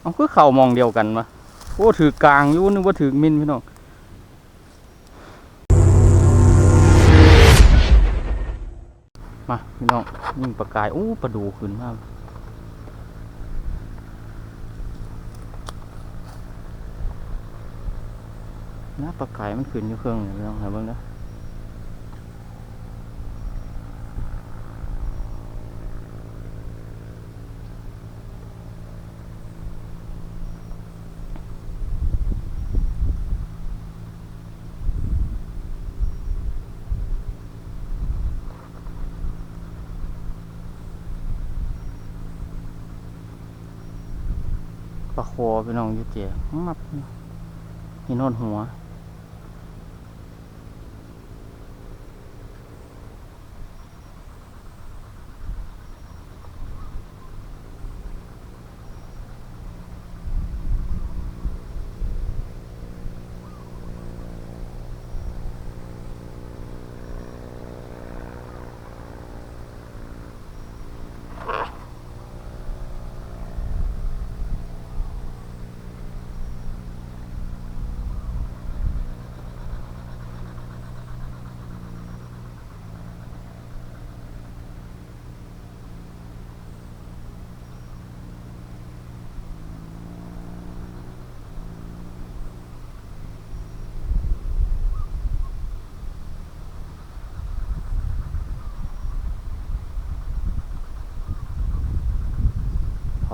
เอาคือเข่ามองเดียวกันวะโอ้ถือกลางอยู่นึกว่าถือมินพี่น้องมาพี่น้องยิงปลากายโอ้ปลาดูขึ้นมากนะปลากายมันขึ้นอยู่เครื่องนี่พี่น้องเหาเบิ่งนะ ปลาโคพี่น้องอยุเจียมับหินโนนหัว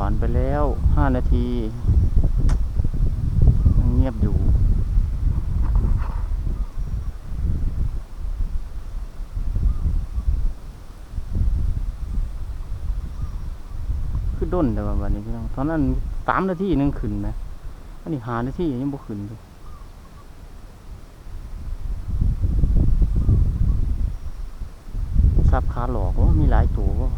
ผ่านไปแล้วห้านาทียังเงียบอยู่คือด้นแต่ว่าวันนี้พี่น้องตอนนั้นสามนาทีหนึงขึ้นไหมอันนี้หานาทียังบ่ขึ้นเลยซับขาหลอกว่ามีหลายตัวว่า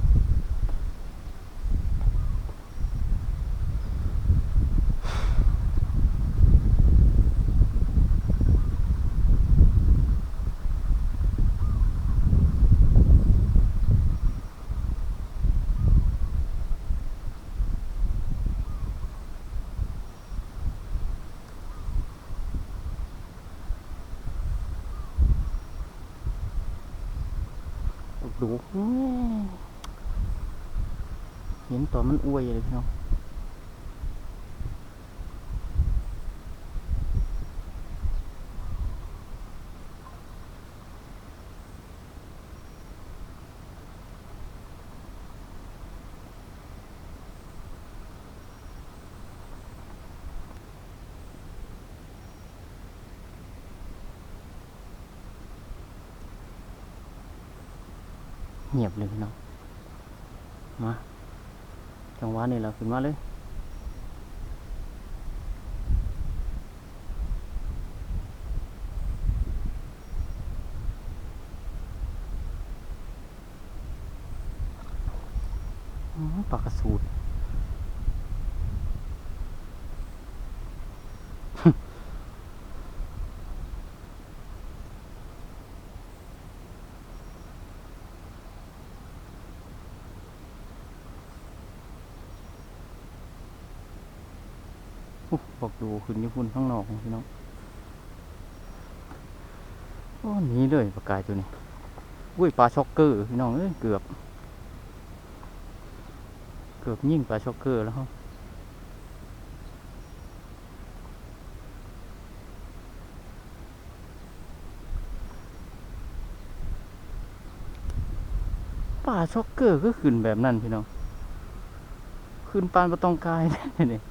ดูเห็นตัวมันอวยเลยพี่น้อง เงียบเลยพี่น้องมาจังหวะนี้เราขึ้นมาเลยปลากระสูด บอกดูขึ้นญี่ปุ่นข้างนอกพี่น้องโอ้นี้เลยปลากายตัวนี้อุ้ยปลาช็อกเกอร์พี่น้องเอ้ยเกือบ เกือบยิ่งปลาช็อกเกอร์แล้วครับปลาช็อกเกอร์ก็ขึ้นแบบนั้นพี่น้อง ขึ้นปานประตองกายนี่ย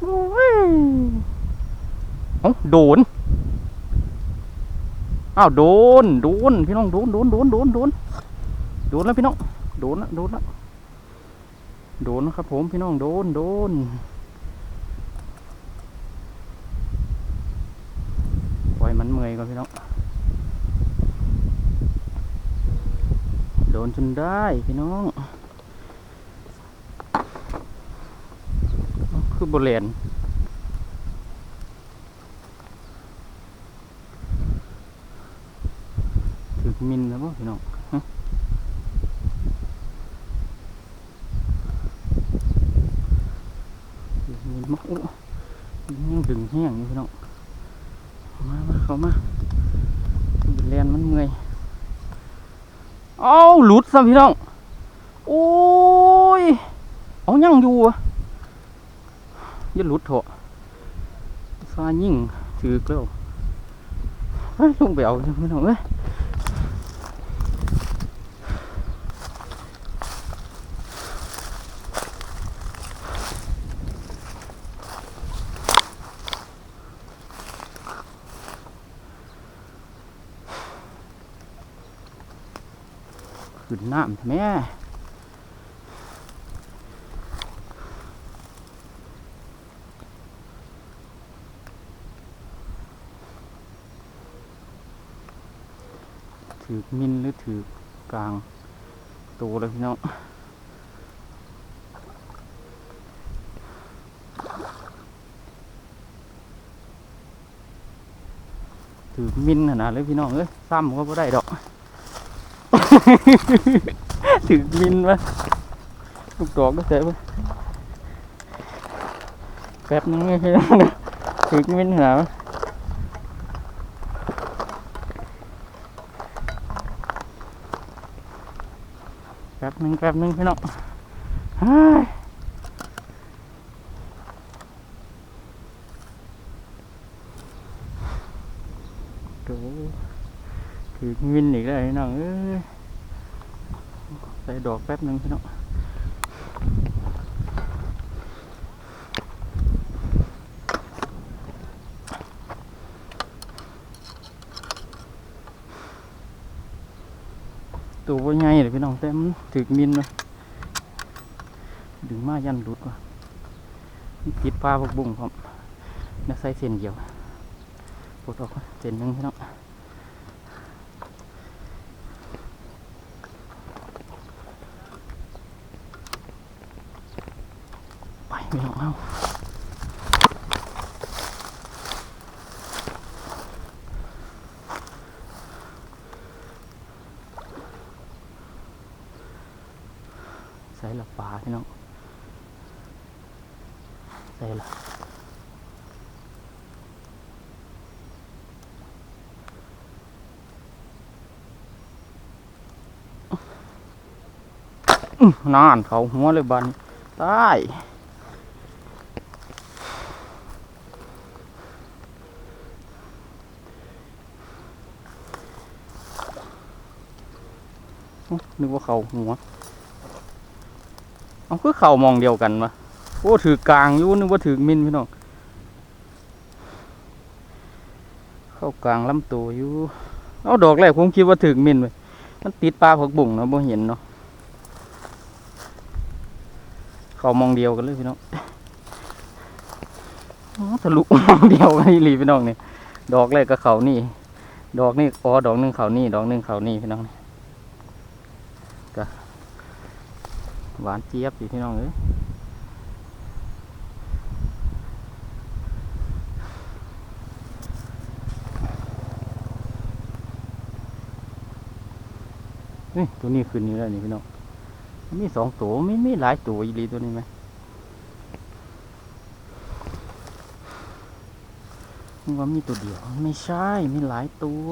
เอ้าโดนอ้าวโดนโดนพี่น้องโดนโดนโดนโดนโดนโดนแล้วพี่น้องโดนละโดนละโดนนะครับผมพี่น้องโดนโดนปล่อยมันเมื่อยก่อนพี่น้องโดนจนได้พี่น้อง คือโบแลนถึกมินนะบ่พี่น้องฮะมินมาโอ้ยังดึงแห้งอยู่พี่น้องมามาเขามาโบแลนมันเมื่อยเอ้าหลุดซะพี่น้องโอ้ยเอายังอยู่อะ ย่าหลุดเถอะซายิ่งถือเกแล้วเฮ้ยลงไปเอาจังไม่เอาเอ้ยขึ้นน้ำแม่ ถือมินหรือถือกลางตัวเลยพี่น้องถือมินขนาดเลยพี่น้องเอ้ยซ้ำก็ไม่ได้ดอก ถือมินวะลูกดอกก็เสร็จวะแป๊บนึงเลยพี่น้องนะถือมินขนาด แป๊บหนึ่งแป๊บหนึ่งพี่น้องดูถือวินอีกแล้วพี่น้องเอ้ยใส่ดอกแป๊บหนึ่งพี่น้อง ตัวว่าไงเลยพี่น้องแต่มันถือมินเลยดึงมายันรุดว่ะมันติดปลาพวกบุ้งพร้อมนักใส่เส้นเดียวปลดออกเส้นหนึ่งพี่น้องไปพี่น้องเอา ใส่ละปลาพี่น้องใส่ละนานเขาหัวเลยบันตายนึกว่าเขาหัว เอาคือเข่ามองเดียวกันวะโอ้ถือกลางอยู่นึกว่าถือมินพี่น้องเข้ากลางลำตัวอยู่เอาดอกแรกผมคิดว่าถือมินไปมันติดปลาผักบุ่งเนาะบ่เห็นเนาะเข้ามองเดียวกันเลยพี่น้องอ๋อทะลุมองเดียวกันอีหลีพี่น้องเนี่ยดอกแรกก็เขานี่ ดอกนี่อ๋อดอกหนึ่งเขานี่ ดอกหนึ่งเขานี่พี่น้องนี่ หวานเจี๊ยบสิพี่น้องเอ้ยนี่ตัวนี้ขึ้นนี่แล้วนี่พี่น้อง มีสองตัวไม่ไม่หลายตัวอีหลีตัวนี้ไหมนึกว่ามีตัวเดียว ไม่ใช่ มีหลายตัว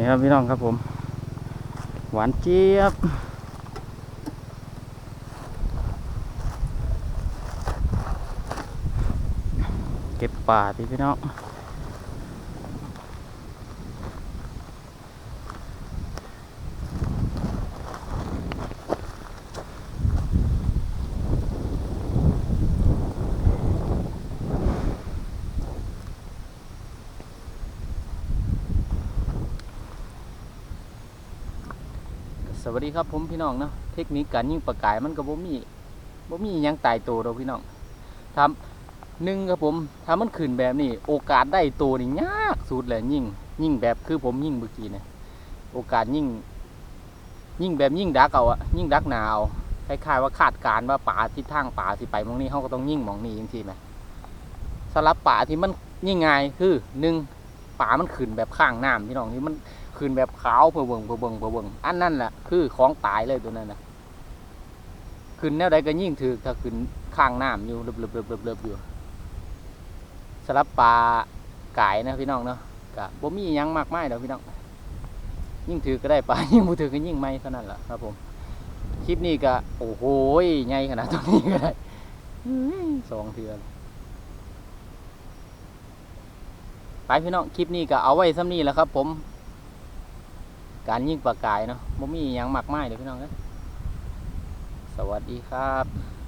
นี่ครับพี่น้องครับผม หวานเจี๊ยบเก็บป่าที่พี่น้อง สวัสดีครับผมพี่น้องเนาะเทคนิคการยิงปลากายมันก็บ่มีบ่มียังตายตัวดอกพี่น้องทำหนึ่งครับผมถ้ามันขึ้นแบบนี้ โอกาสได้ตัวนี่ยากสุดเลยยิงยิงแบบคือผมยิงเมื่อกี้เนี่ยโอกาสยิงยิงแบบยิงดักเอาอะยิงดักหนาวคล้ายๆว่าคาดการณ์ว่าป่าทิศทางป่าสิไปมองนี้เขาก็ต้องยิงมองนี้จริงๆไหมสำหรับป่าที่มันยิงง่ายคือหนึ่งป่ามันขึ้นแบบข้างน้ำพี่น้องนี่มัน ขึ้นแบบขาวเพื่อเบิ่งเพื่อเบิ่งเพื่อเบิ่งอันนั่นแหละคือของตายเลยตัวนั้นนะขึ้นแนวใดก็ยิ่งถือถ้าขึ้นข้างน้ำอยู่เลือบเลือบเลือบเลือบเลือบอยู่สลับปลาไกายนะพี่น้องเนาะกะบ่มีหยังมากไมายเดี๋ยวพี่น้องยิ่งถือก็ได้ปลายิ่งบ่ถือก็ยิ่งไม่เท่านั้นแหละครับผมคลิปนี้ก็โอ้โหใหญ่ขนาดตัวนี้ก็ได้สองเทือนไปพี่น้องคลิปนี้ก็เอาไว้ซ้ำนี้แหล้วครับผม การยิงปลากายเนาะบ่มีอยังมากมายเลยพี่น้องนะสวัสดีครับ